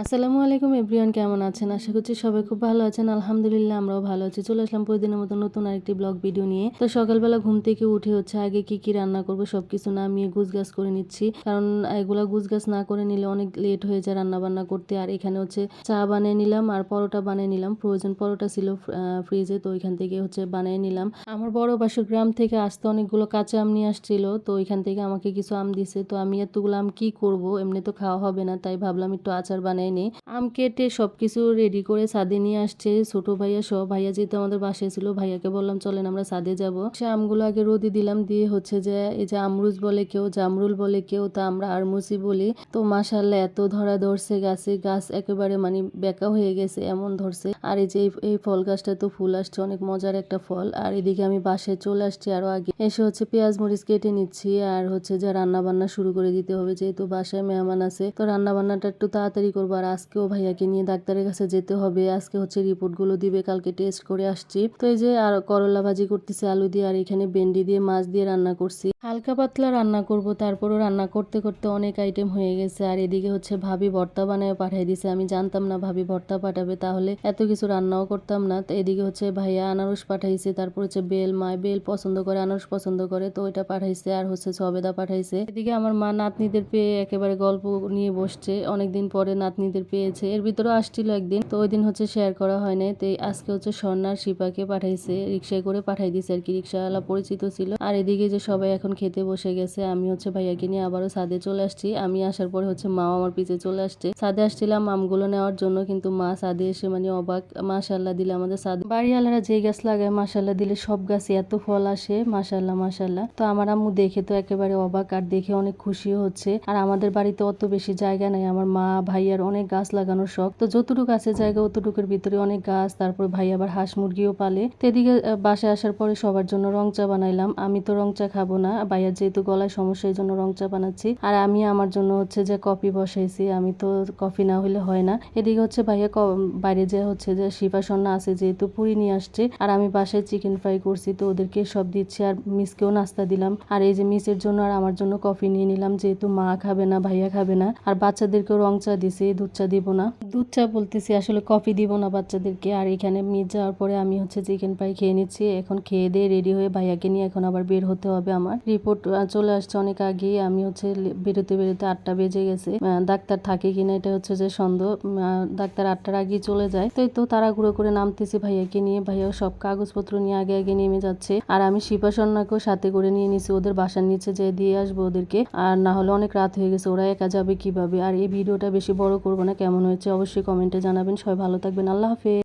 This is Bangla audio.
আসসালামু আলাইকুম এভরিওয়ান, কেমন আছেন? আশা করছি সবাই খুব ভালো আছেন। আলহামদুলিল্লাহ, আমরাও ভালো আছি। চলে আসলাম প্রতিদিনের মতো নতুন আরেকটি ব্লগ ভিডিও নিয়ে। তো সকালবেলা ঘুম থেকে উঠে হচ্ছে আগে কি কি রান্না করব সবকিছু নামিয়ে গুছগাছ করে নিচ্ছি। কারণ এগুলা গুছগাছ না করে নিলে অনেক লেট হয়ে যায় রান্না বান্না করতে। আর এখানে হচ্ছে চা বানিয়ে নিলাম আর পরোটা বানিয়ে নিলাম। প্রয়োজন পরোটা ছিল ফ্রিজে তো ওইখান থেকে হচ্ছে বানিয়ে নিলাম। আমার বড় বাসুর গ্রাম থেকে আসতে অনেকগুলো কাঁচা আম নিয়ে আসছিল। তো ওইখান থেকে আমাকে কিছু আম দিছে। তো আমি এতগুলো আম কি করব? এমনি তো খাওয়া হবে না। তাই ভাবলাম একটু আচার বানাই নেই আম কেটে সবকিছু রেডি করে সাদে নিয়ে আসছে। ছোট ভাইয়া, সব ভাইয়া যেহেতু আমাদের বাসায় ছিল, ভাইয়াকে বললাম, চলেন আমরা সাদে যাব। সে আমগুলো আগে রোদি দিলাম, দিয়ে হচ্ছে যে এই যে আমরুজ বলে কেউ, জামরুল বলে কেউ, তা আমরা আরমুসি বলি। তো মাসাল্লাহ এত ধরা ধরছে গাছে। গাছ একেবারে মানে বেকা হয়ে গেছে, এমন ধরছে। আর এই যে এই ফল গাছটা তো ফুল আসছে, অনেক মজার একটা ফল। আর এদিকে আমি বাসায় চলে আসছি আরও আগে। এসে হচ্ছে পেঁয়াজ মরিচ কেটে নিচ্ছি, আর হচ্ছে যে রান্না বান্না শুরু করে দিতে হবে, যেহেতু বাসায় মেহমান আছে। তো রান্না বান্নাটা একটু তাড়াতাড়ি করব। আর আজকেও ভাইয়াকে নিয়ে ডাক্তারের কাছে যেতে হবে। আজকে হচ্ছে রিপোর্টগুলো দিবে, কালকে টেস্ট করে আসছি। তো এই যে আর করলা ভাজি করতেছে, আলু দিয়ে আর এখানে ভেন্ডি দিয়ে মাছ দিয়ে রান্না করছি। হালকা পাতলা রান্না করব, তারপরও রান্না করতে করতে অনেক আইটেম হয়ে গেছে। আর এদিকে হচ্ছে ভাবি ভর্তা বানায় পাঠিয়ে দিছে। আমি জানতাম না ভাবি ভর্তা পাঠাবে, তাহলে এত কিছু রান্নাও করতাম না। তো এদিকে হচ্ছে ভাইয়া আনারস পাঠাইছে, তারপর হচ্ছে বেল মায় বেল পছন্দ করে, আনারস পছন্দ করে, তো ওইটা পাঠাইছে। আর হচ্ছে সবেদা পাঠাইছে। এদিকে আমার মা নাতনিদের পেয়ে একেবারে গল্প নিয়ে বসছে। অনেকদিন পরে নাতনিদের পেয়েছে। এর ভিতরে আসছিল একদিন। তো ওই দিন হচ্ছে শেয়ার করা হয় নাই। তো আজকে হচ্ছে স্বর্ণার শিপাকে পাঠাইছে। রিক্সায় করে পাঠাই দিছে আর কি। রিক্সাওয়ালা পরিচিত ছিল। আর এদিকে যে সবাই এখন খেতে বসে গেছে, আমি হচ্ছে ভাইয়াকে নিয়ে আবারও সাদে চলে আসছি। আমি আসার পরে হচ্ছে মাও আমার পিছে চলে আসছে। সাদে আসছিলাম আমগুলো নেওয়ার জন্য, কিন্তু মা সাদে এসে মানে অবাক। মাশাল্লাহ দিলে আমাদের সাদে বাড়িওয়ালারা যে গাছ লাগায় মাশাল্লাহ দিলে সব গাছে এত ফল আসে। মাশাল্লাহ মাশাল্লাহ তো আমার আম্মু দেখে তো একেবারে অবাক আর দেখে অনেক খুশিও হচ্ছে। আর আমাদের বাড়িতে অত বেশি জায়গা নাই। আমার মা ভাইয়ার অনেক গাছ লাগানোর শখ। তো যতটুকু আছে জায়গা অতটুকুর ভিতরে অনেক গাছ, তারপর ভাই আবার হাঁস মুরগিও পালে। তো এদিকে বাসায় আসার পরে সবার জন্য রং চা বানাইলাম। আমি তো রং চা খাব না। ভাইয়ার যেহেতু গলায় সমস্যা, এই জন্য রং চা বানাচ্ছি। আর আমি আমার জন্য হচ্ছে যে কফি বসাইছি। আমি তো কফি না হলে হয় না। এদিকে হচ্ছে ভাইয়া বাইরে যে হচ্ছে যে শিফাসন্না আছে, যেহেতু পুরি নিয়ে আসছে। আর আমি বাসায় চিকেন ফ্রাই করছি, তো ওদেরকে সব দিচ্ছি। আর মিসকেও নাস্তা দিলাম। আর এই যে মিসের জন্য আর আমার জন্য কফি নিয়ে নিলাম। যেহেতু মা খাবে না, ভাইয়া খাবে না। আর বাচ্চাদেরকেও রং চা দিছি। দুধ চা দিব না। দুধ চা বলতেছি আসলে কফি দিব না বাচ্চাদেরকে। আর এখানে মিট যাওয়ার পরে আমি হচ্ছে চিকেন পাই খেয়ে নিচ্ছি। এখন খেয়ে দিয়ে রেডি হয়ে ভাইয়াকে নিয়ে এখন আবার বের হতে হবে আমার। রিপোর্ট চলে আসছে অনেক আগে আমি হচ্ছে বেরোতে বেরোতে আটটা বেজে গেছে। ডাক্তার থাকে কিনা এটা হচ্ছে যে সন্দেহ। ডাক্তার আটটার আগেই চলে যায়। তো তো তাড়াহুড়ো করে নামতেছি ভাইয়াকে নিয়ে। ভাইয়া সব কাগজপত্র নিয়ে আগে আগে নেমে যাচ্ছে। আর আমি শিপাসন্নাকেও সাথে করে নিয়ে নিছি। ওদের বাসার নিচে যেয়ে দিয়ে আসব ওদেরকে। আর না হলে অনেক রাত হয়ে গেছে। ওরা একা যাবে কীভাবে? আর এই ভিডিওটা বেশি বড় করব না কেমন হয়েছে অবশ্যই কমেন্টে জানাবেন। সবাই ভালো থাকবেন আল্লাহ হাফেজ।